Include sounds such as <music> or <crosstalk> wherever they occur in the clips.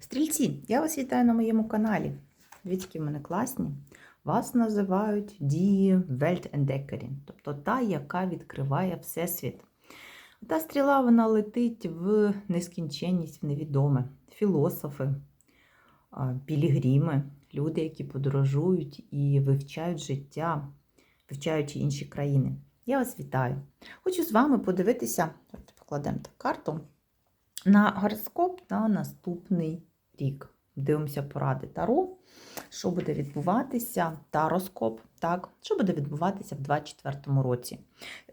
Стрільці, я вас вітаю на моєму каналі. Дивіться, в мене класні. Вас називають дії Weltentdeckerin, тобто та, яка відкриває Всесвіт. Та стріла вона летить в нескінченність, в невідоме. Філософи, пілігріми, люди, які подорожують і вивчають життя, вивчаючи інші країни. Я вас вітаю. Хочу з вами подивитися, покладемо так карту, на гороскоп на наступний рік. Дивимося поради Таро, що буде відбуватися, тароскоп, так, що буде відбуватися в 2024 році.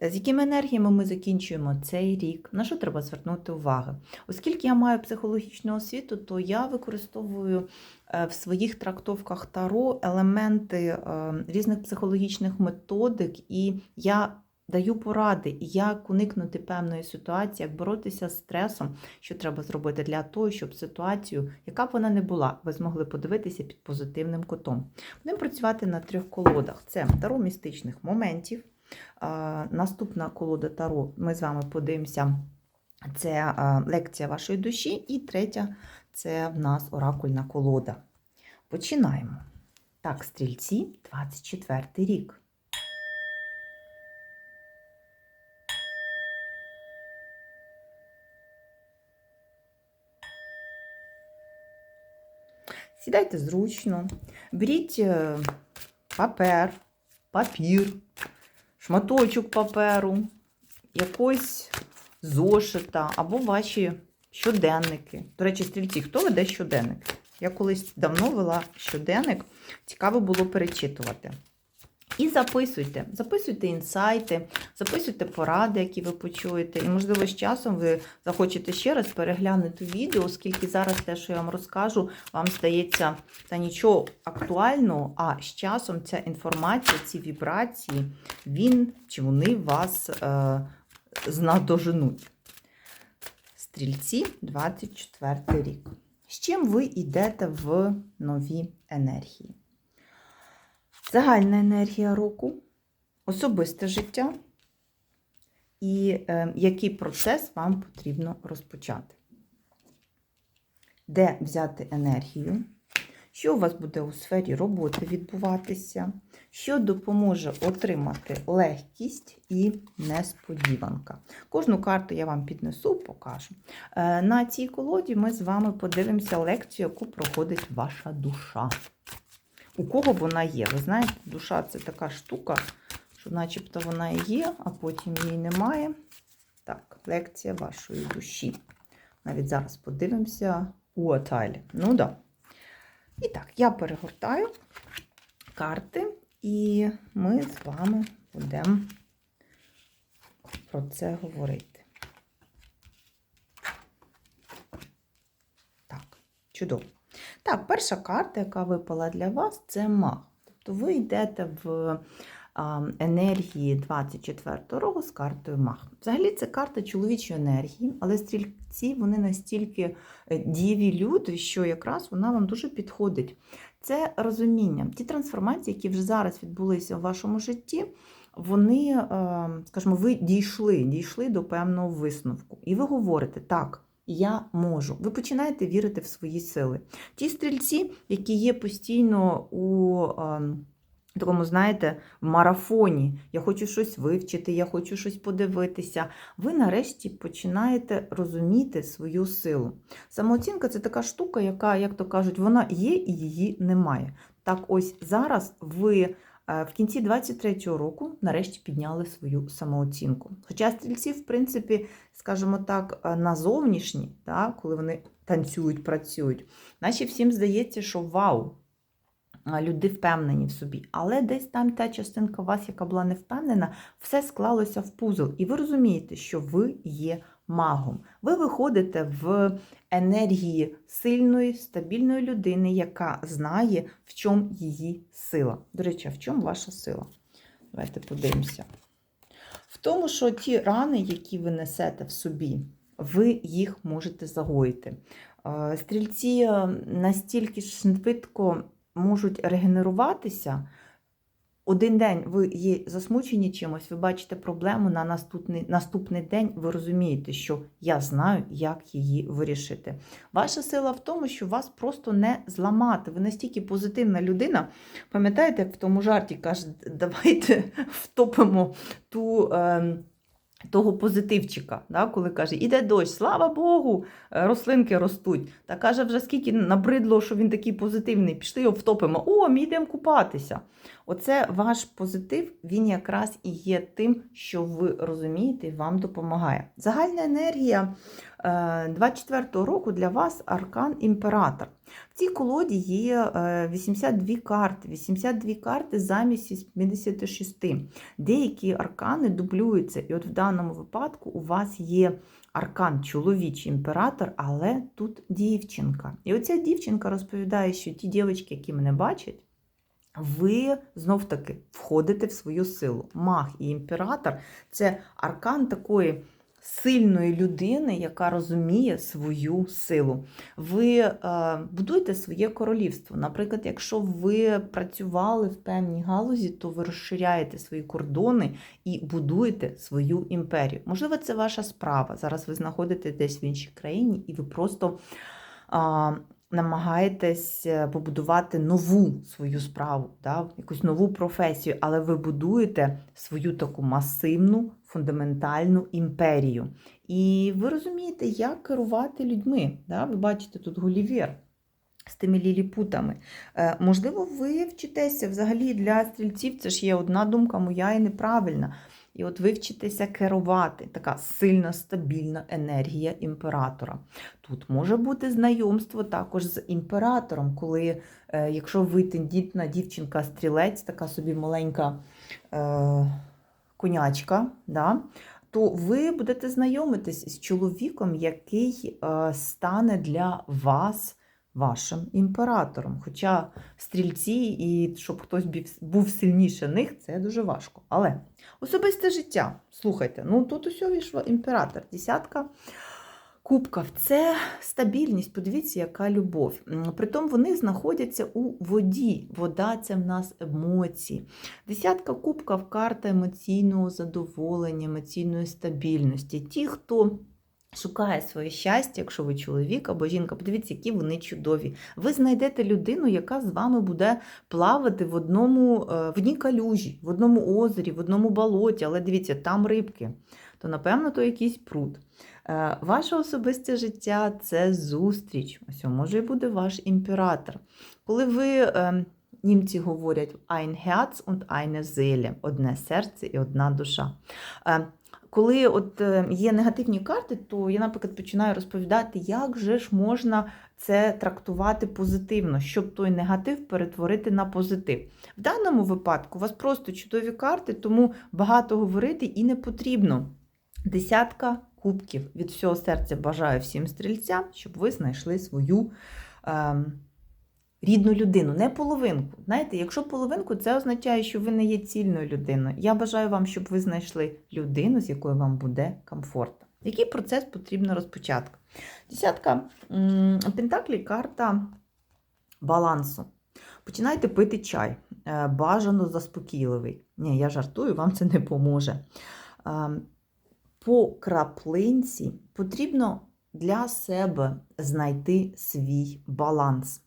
З якими енергіями ми закінчуємо цей рік, на що треба звернути увагу? Оскільки я маю психологічну освіту, то я використовую е, в своїх трактовках Таро елементи е, різних психологічних методик, і я даю поради, як уникнути певної ситуації, як боротися з стресом, що треба зробити для того, щоб ситуацію, яка б вона не була, ви змогли подивитися під позитивним кутом. Будемо працювати на трьох колодах: це таро містичних моментів. Наступна колода таро, ми з вами подивимося. Це лекція вашої душі, і третя це в нас оракульна колода. Починаємо. Так, стрільці, 24 рік. Сідайте зручно, беріть е, папер, папір, шматочок паперу, якось зошита або ваші щоденники. До речі, стрільці, хто веде щоденник? Я колись давно вела щоденник, цікаво було перечитувати. І записуйте, записуйте інсайти, записуйте поради, які ви почуєте. І, можливо, з часом ви захочете ще раз переглянути відео, оскільки зараз те, що я вам розкажу, вам здається та нічого актуального, а з часом ця інформація, ці вібрації, він чи вони вас е, знадоженуть. Стрільці 24 рік. З чим ви йдете в нові енергії? Загальна енергія року, особисте життя і е, який процес вам потрібно розпочати. Де взяти енергію, що у вас буде у сфері роботи відбуватися, що допоможе отримати легкість і несподіванка. Кожну карту я вам піднесу, покажу. Е, на цій колоді ми з вами подивимося лекцію, яку проходить ваша душа. У кого вона є? Ви знаєте, душа це така штука, що начебто вона і є, а потім її немає. Так, лекція вашої душі. Навіть зараз подивимося у Атайлі. Ну. Да. І так, я перегортаю карти, і ми з вами будемо про це говорити. Так, чудово. Так, перша карта, яка випала для вас, це маг. Тобто ви йдете в енергії 24 року з картою маг. Взагалі, це карта чоловічої енергії, але стрільці вони настільки е, дієві люди, що якраз вона вам дуже підходить. Це розуміння, ті трансформації, які вже зараз відбулися в вашому житті. Вони, е, скажімо, ви дійшли, дійшли до певного висновку. І ви говорите, так, я можу. Ви починаєте вірити в свої сили. Ті стрільці, які є постійно у е, такому, знаєте, в марафоні, я хочу щось вивчити, я хочу щось подивитися. Ви нарешті починаєте розуміти свою силу. Самооцінка це така штука, яка, як то кажуть, вона є і її немає. Так ось зараз ви. В кінці 23-го року нарешті підняли свою самооцінку. Хоча стрільці, в принципі, скажімо так, на зовнішні, так, коли вони танцюють, працюють, наче всім здається, що вау, люди впевнені в собі. Але десь там та частинка вас, яка була не впевнена, все склалося в пузл. І ви розумієте, що ви є магом. Ви виходите в енергії сильної, стабільної людини, яка знає, в чому її сила. До речі, в чому ваша сила? Давайте подивимося. В тому, що ті рани, які ви несете в собі, ви їх можете загоїти. Стрільці настільки швидко можуть регенеруватися, один день ви є засмучені чимось, ви бачите проблему на наступний, наступний день, ви розумієте, що я знаю, як її вирішити. Ваша сила в тому, що вас просто не зламати. Ви настільки позитивна людина. Пам'ятаєте, в тому жарті каже, давайте <laughs> втопимо ту. Е, того позитивчика, да, коли каже, іде дощ, слава Богу, е, рослинки ростуть. Та каже, вже скільки набридло, що він такий позитивний, пішли його втопимо. О, ми йдемо купатися. Оце ваш позитив, він якраз і є тим, що ви розумієте, вам допомагає. Загальна енергія 24-го року для вас аркан імператор. В цій колоді є е, 82 карти, 82 карти замість 76. Деякі аркани дублюються, і от в даному випадку у вас є аркан чоловічий імператор, але тут дівчинка. І оця дівчинка розповідає, що ті дівчатки, які мене бачать, ви знов таки входите в свою силу. Маг і імператор це аркан такої сильної людини, яка розуміє свою силу. Ви е, будуєте своє королівство. Наприклад, якщо ви працювали в певній галузі, то ви розширяєте свої кордони і будуєте свою імперію. Можливо, це ваша справа. Зараз ви знаходитесь десь в іншій країні, і ви просто. Е, намагаєтесь побудувати нову свою справу, да, якусь нову професію, але ви будуєте свою таку масивну, фундаментальну імперію. І ви розумієте, як керувати людьми. Да? Ви бачите тут Гулівер. З тими ліліпутами. Е, можливо, ви вчитеся взагалі для стрільців, це ж є одна думка моя і неправильна. І от ви вчитеся керувати, така сильна, стабільна енергія імператора. Тут може бути знайомство також з імператором, коли, е, якщо ви тендітна дівчинка-стрілець, така собі маленька е, конячка, да, то ви будете знайомитись з чоловіком, який е, стане для вас вашим імператором. Хоча стрільці і щоб хтось був сильніше них, це дуже важко. Але особисте життя, слухайте, ну тут усе вийшло імператор, десятка. Кубків це стабільність, подивіться, яка любов. Притом вони знаходяться у воді. Вода це в нас емоції. Десятка кубків карта емоційного задоволення, емоційної стабільності. Ті, хто Шукає своє щастя, якщо ви чоловік або жінка, подивіться, які вони чудові. Ви знайдете людину, яка з вами буде плавати в одному, е, в одній калюжі, в одному озері, в одному болоті, але дивіться, там рибки, то, напевно, то якийсь пруд. Е, ваше особисте життя це зустріч. Ось може і буде ваш імператор. Коли ви. Е, німці говорять ein Herz und eine Seele, одне серце і одна душа. Коли от е, є негативні карти, то я, наприклад, починаю розповідати, як же ж можна це трактувати позитивно, щоб той негатив перетворити на позитив. В даному випадку у вас просто чудові карти, тому багато говорити і не потрібно. Десятка кубків від всього серця бажаю всім стрільцям, щоб ви знайшли свою. Ем, рідну людину, не половинку. Знаєте, якщо половинку, це означає, що ви не є цільною людиною. Я бажаю вам, щоб ви знайшли людину, з якою вам буде комфортно. Який процес потрібно розпочати? Десятка Пентаклі карта балансу. Починайте пити чай. Е, бажано заспокійливий. Ні, я жартую, вам це не поможе. Е, по краплинці потрібно для себе знайти свій баланс.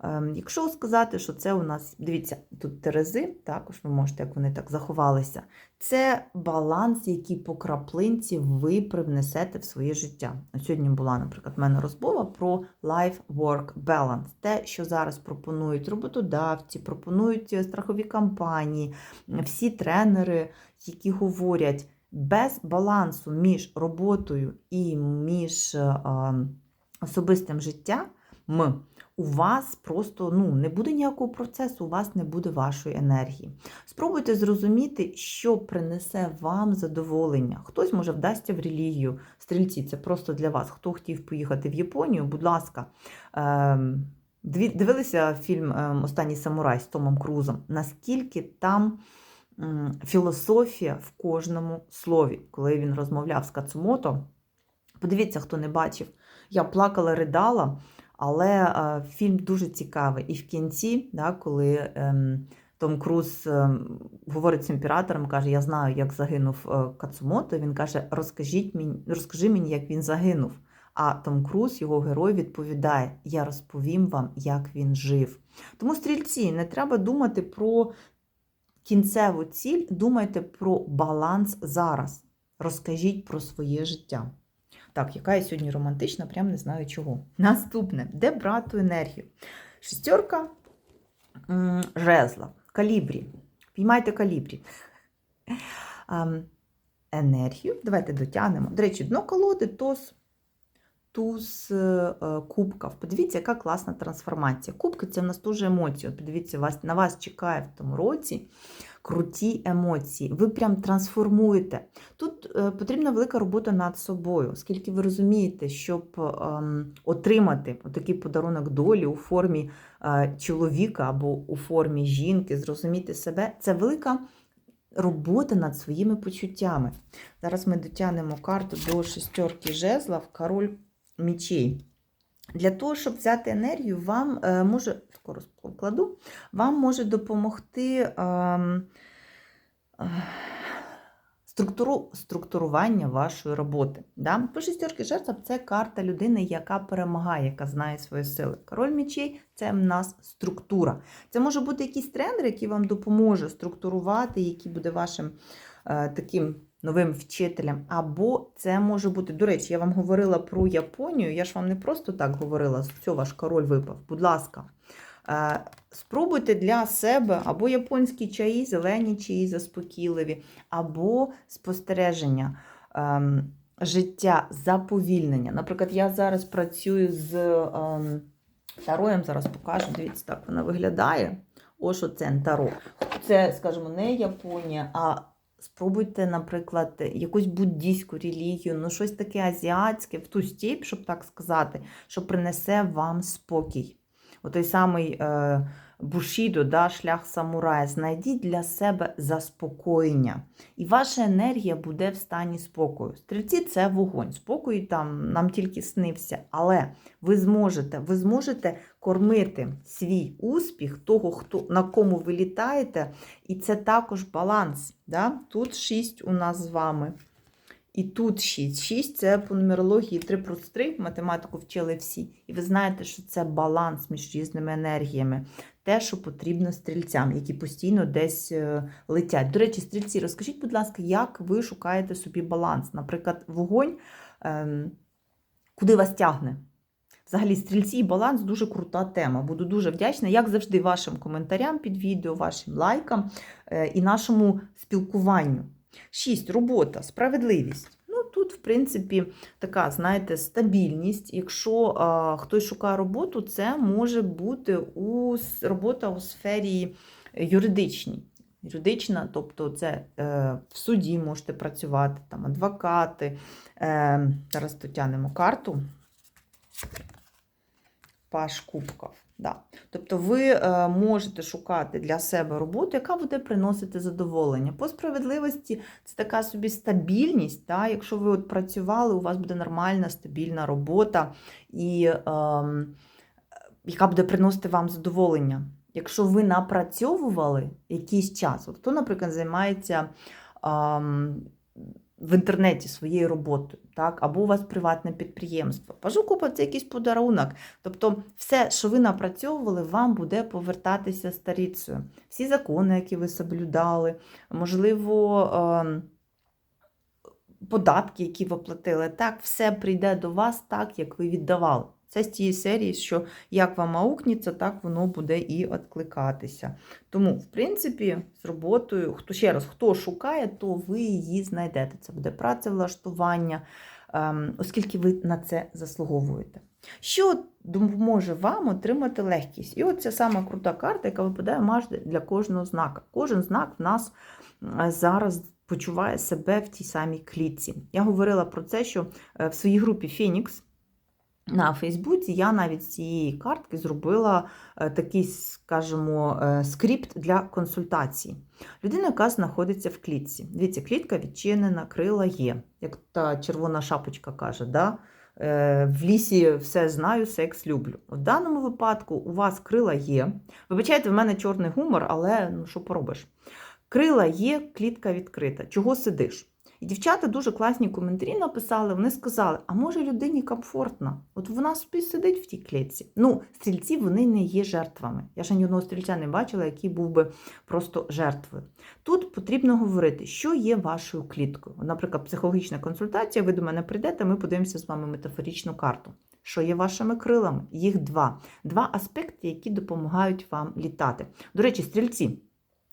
Ем, якщо сказати, що це у нас, дивіться, тут терези, також ви можете, як вони так заховалися, це баланс, який по краплинці ви привнесете в своє життя. Сьогодні була, наприклад, в мене розмова про life-work balance. Те, що зараз пропонують роботодавці, пропонують страхові компанії, всі тренери, які говорять, без балансу між роботою і між ем, особистим життям у вас просто ну, не буде ніякого процесу, у вас не буде вашої енергії. Спробуйте зрозуміти, що принесе вам задоволення. Хтось може вдасться в релігію. Стрільці, це просто для вас. Хто хотів поїхати в Японію, будь ласка. Ем, дивилися фільм ем, Останній самурай з Томом Крузом, наскільки там філософія в кожному слові, коли він розмовляв з Кацумото. Подивіться, хто не бачив. Я плакала, ридала. Але е, фільм дуже цікавий. І в кінці, да, коли ем, Том Круз е, говорить з імператором, каже: Я знаю, як загинув е, Кацумото. Він каже: Розкажіть мені, розкажи мені, як він загинув. А Том Круз, його герой, відповідає: Я розповім вам, як він жив. Тому стрільці, не треба думати про кінцеву ціль, думайте про баланс зараз. Розкажіть про своє життя. Так, яка я сьогодні романтична, прям не знаю чого. Наступне, де брати енергію? Шестерка жезла, калібрі. Піймайте калібрі. Енергію. Давайте дотягнемо. До речі, дно колоди, туз, туз е, кубків. Подивіться, яка класна трансформація. Кубки це в нас дуже емоції. Подивіться, вас, на вас чекає в тому році круті емоції. Ви прям трансформуєте. Тут е, потрібна велика робота над собою, оскільки ви розумієте, щоб ем, отримати такий подарунок долі у формі е, чоловіка або у формі жінки, зрозуміти себе, це велика робота над своїми почуттями. Зараз ми дотягнемо карту до шестерки жезлів, король мічей. Для того, щоб взяти енергію, вам е, може, скоро покладу, вам може допомогти ем, е, структуру, структурування вашої роботи. Да? По шестерки жертв це карта людини, яка перемагає, яка знає свої сили. Король мечей це в нас структура. Це може бути якийсь тренер, який вам допоможе структурувати, який буде вашим е, таким новим вчителем. Або це може бути, до речі, я вам говорила про Японію. Я ж вам не просто так говорила, що ваш король випав. Будь ласка. Е, Спробуйте для себе або японські чаї, зелені чаї заспокійливі, або спостереження ем, життя, заповільнення. Наприклад, я зараз працюю з ем, тароєм, зараз покажу. Дивіться, так вона виглядає. Ось оце таро. Це, скажімо, не Японія, а спробуйте, наприклад, якусь буддійську релігію, ну щось таке азіатське, в ту стіп, щоб так сказати, що принесе вам спокій. Отой самий е, Бушідо, да, шлях самурая, знайдіть для себе заспокоєння. І ваша енергія буде в стані спокою. Стрільці це вогонь. Спокій там нам тільки снився. Але ви зможете ви зможете кормити свій успіх, того, хто, на кому ви літаєте, і це також баланс. Да? Тут шість у нас з вами. І тут 6. 6 це по нумерології 3 плюс 3, математику вчили всі. І ви знаєте, що це баланс між різними енергіями. Те, що потрібно стрільцям, які постійно десь е, летять. До речі, стрільці, розкажіть, будь ласка, як ви шукаєте собі баланс? Наприклад, вогонь, ем, куди вас тягне? Взагалі, стрільці і баланс дуже крута тема. Буду дуже вдячна, як завжди, вашим коментарям під відео, вашим лайкам е, і нашому спілкуванню. 6. Робота, справедливість. Ну, Тут, в принципі, така, знаєте, стабільність. Якщо а, хтось шукає роботу, це може бути у, робота у сфері юридичній. Юридична, тобто це е, в суді можете працювати, там адвокати. Е, Зараз дотягнемо карту. Паш Кубков. Да. Тобто ви е, можете шукати для себе роботу, яка буде приносити задоволення. По справедливості це така собі стабільність. Да? Якщо ви от працювали, у вас буде нормальна, стабільна робота, і, е, яка буде приносити вам задоволення. Якщо ви напрацьовували якийсь час, от хто, наприклад, займається. Е, в інтернеті своєю роботою, так? або у вас приватне підприємство. Пажу купити якийсь подарунок. Тобто, все, що ви напрацьовували, вам буде повертатися старіцею. Всі закони, які ви соблюдали, можливо, ем, податки, які ви платили, так, все прийде до вас так, як ви віддавали. Це з тієї серії, що як вам аукніться, так воно буде і відкликатися. Тому, в принципі, з роботою, хто ще раз, хто шукає, то ви її знайдете. Це буде працевлаштування, ем, оскільки ви на це заслуговуєте. Що допоможе вам отримати легкість? І от ця сама крута карта, яка випадає майже для кожного знака. Кожен знак в нас зараз почуває себе в тій самій клітці. Я говорила про це, що е, в своїй групі Фенікс. На Фейсбуці я навіть з цієї картки зробила е, такий, скажімо, е, скрипт для консультації. Людина, яка знаходиться в клітці. Дивіться, клітка відчинена, крила є, як та червона шапочка каже, да? е, в лісі все знаю, секс люблю. У даному випадку у вас крила є. Вибачайте, в мене чорний гумор, але ну що поробиш? Крила є, клітка відкрита. Чого сидиш? І дівчата дуже класні коментарі написали. Вони сказали: а може людині комфортно? От вона собі сидить в тій клітці. Ну, стрільці вони не є жертвами. Я ще ні одного стрільця не бачила, який був би просто жертвою. Тут потрібно говорити, що є вашою кліткою. Наприклад, психологічна консультація, ви до мене прийдете, ми подивимося з вами метафоричну карту. Що є вашими крилами? Їх два. Два аспекти, які допомагають вам літати. До речі, стрільці.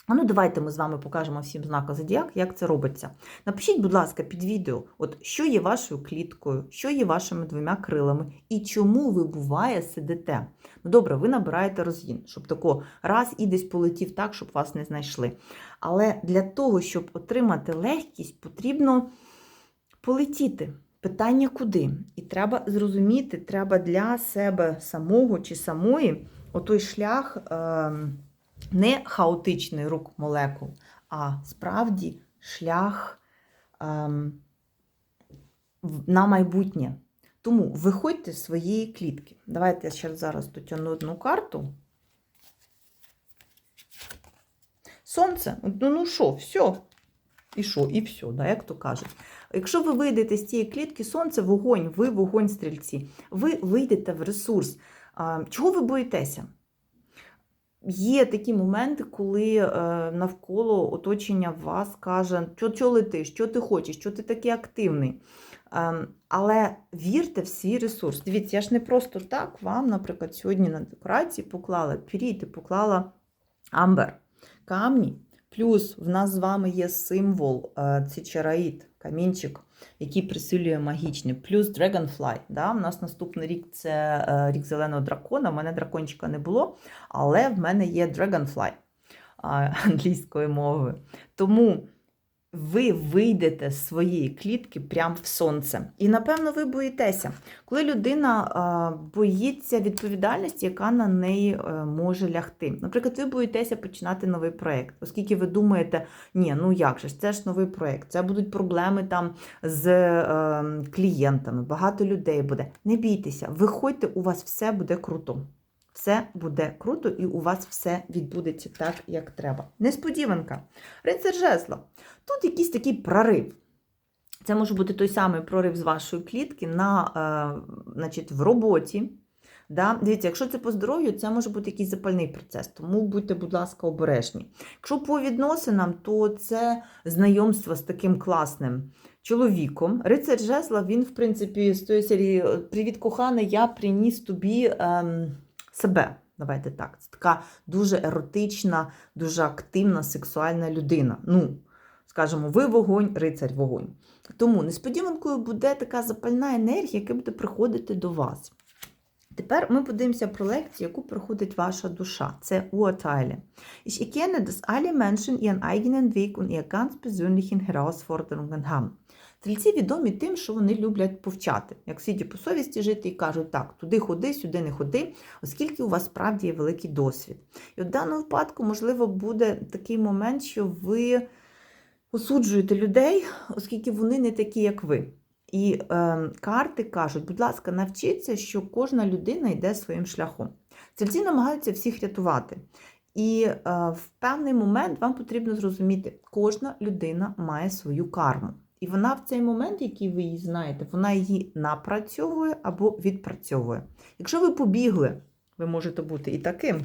Ну, давайте ми з вами покажемо всім знака Зодіак, як це робиться. Напишіть, будь ласка, під відео, от що є вашою кліткою, що є вашими двома крилами, і чому ви буває сидите. Ну добре, ви набираєте розгін, щоб тако раз і десь полетів так, щоб вас не знайшли. Але для того, щоб отримати легкість, потрібно полетіти. Питання куди? І треба зрозуміти, треба для себе самого чи самої отой шлях. Е не хаотичний рук молекул, а справді шлях ем, на майбутнє. Тому виходьте з своєї клітки. Давайте я ще зараз дотягну одну карту. Сонце, ну ну що, все. І що, і все, да, як то кажуть. Якщо ви вийдете з цієї клітки, сонце вогонь, ви вогонь стрільці, ви вийдете в ресурс. Чого ви боїтеся? Є такі моменти, коли е, навколо оточення вас каже, що що летиш, що ти хочеш, що ти такий активний. Е, але вірте в свій ресурс. Дивіться, я ж не просто так вам, наприклад, сьогодні на декорації поклала піріти, поклала амбер, камні. Плюс в нас з вами є символ е, цичараїд, камінчик який присилює магічні. Плюс Dragonfly. Да? У нас наступний рік це е, рік зеленого дракона. У мене дракончика не було, але в мене є Dragonfly <laughs> англійської мови. Тому ви вийдете з своєї клітки прямо в сонце. І, напевно, ви боїтеся, коли людина боїться відповідальності, яка на неї е, може лягти. Наприклад, ви боїтеся починати новий проєкт, оскільки ви думаєте, ні, ну як же, ж, це ж новий проєкт, це будуть проблеми там з е, клієнтами, багато людей буде. Не бійтеся, виходьте, у вас все буде круто. Все буде круто, і у вас все відбудеться так, як треба. Несподіванка. Рицар жезла. Тут якийсь такий прорив. Це може бути той самий прорив з вашої клітки на, е, значить, в роботі. Да? Дивіться, якщо це по здоров'ю, це може бути якийсь запальний процес, тому будьте, будь ласка, обережні. Якщо по відносинам, то це знайомство з таким класним чоловіком. Рицар жезла, він, в принципі, з тої серії Привіт, коханий, я приніс тобі. Ем себе. Давайте так. Це така дуже еротична, дуже активна сексуальна людина. Ну, скажімо, ви вогонь, рицарь вогонь. Тому несподіванкою буде така запальна енергія, яка буде приходити до вас. Тепер ми подивимося про лекцію, яку проходить ваша душа. Це Urteile. Ich erkenne, dass alle Menschen ihren eigenen Weg und ihre ganz persönlichen Herausforderungen haben. Стрільці відомі тим, що вони люблять повчати, як світі по совісті жити і кажуть, так, туди ходи, сюди не ходи, оскільки у вас справді є великий досвід. І в даному випадку, можливо, буде такий момент, що ви осуджуєте людей, оскільки вони не такі, як ви. І е, карти кажуть, будь ласка, навчіться, що кожна людина йде своїм шляхом. Стрільці намагаються всіх рятувати. І е, в певний момент вам потрібно зрозуміти, кожна людина має свою карму. І вона в цей момент, який ви її знаєте, вона її напрацьовує або відпрацьовує. Якщо ви побігли, ви можете бути і таким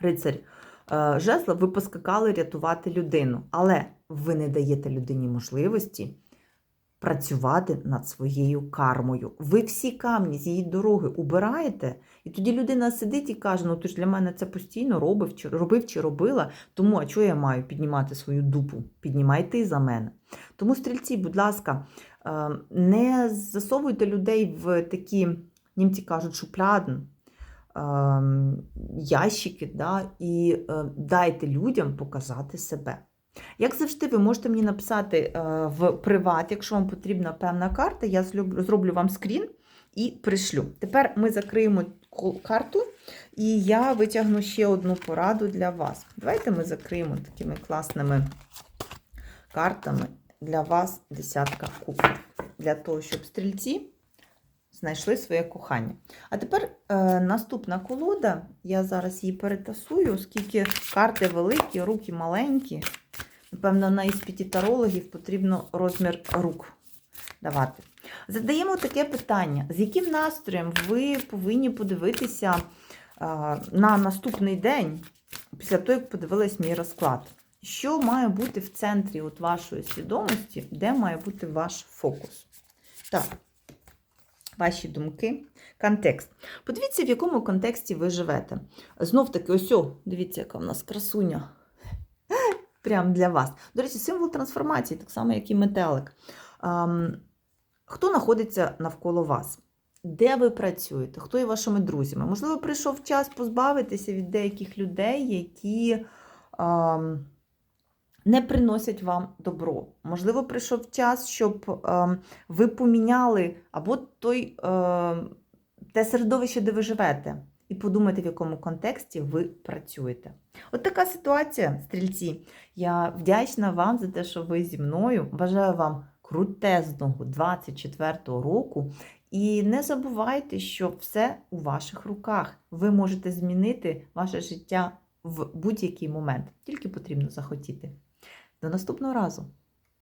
рицарь е, жезла, ви поскакали рятувати людину, але ви не даєте людині можливості працювати над своєю кармою. Ви всі камні з її дороги убираєте, і тоді людина сидить і каже: Ну ти ж для мене це постійно робив чи робив чи робила, тому а чого я маю піднімати свою дупу? Піднімайте і за мене. Тому, стрільці, будь ласка, е, не засовуйте людей в такі, німці кажуть, шуплядн. Е, ящики, да, і е, дайте людям показати себе. Як завжди, ви можете мені написати е, в приват, якщо вам потрібна певна карта, я зроблю вам скрін і пришлю. Тепер ми закриємо карту, і я витягну ще одну пораду для вас. Давайте ми закриємо такими класними картами для вас десятка кубків. Для того, щоб стрільці знайшли своє кохання. А тепер е, наступна колода. Я зараз її перетасую, оскільки карти великі, руки маленькі. Напевно, на іспиті тарологів потрібно розмір рук давати. Задаємо таке питання: з яким настроєм ви повинні подивитися на наступний день, після того, як подивились мій розклад? Що має бути в центрі от вашої свідомості, де має бути ваш фокус? Так, ваші думки, контекст. Подивіться, в якому контексті ви живете. Знов таки, ось, дивіться, яка в нас красуня. Прям для вас. До речі, символ трансформації, так само, як і метелик. Хто знаходиться навколо вас? Де ви працюєте? Хто є вашими друзями? Можливо, прийшов час позбавитися від деяких людей, які не приносять вам добро. Можливо, прийшов час, щоб ви поміняли або той, ем, те середовище, де ви живете, і подумайте, в якому контексті ви працюєте. От така ситуація, стрільці. Я вдячна вам за те, що ви зі мною. Бажаю вам крутезного 24-го року. І не забувайте, що все у ваших руках. Ви можете змінити ваше життя в будь-який момент. Тільки потрібно захотіти. До наступного разу!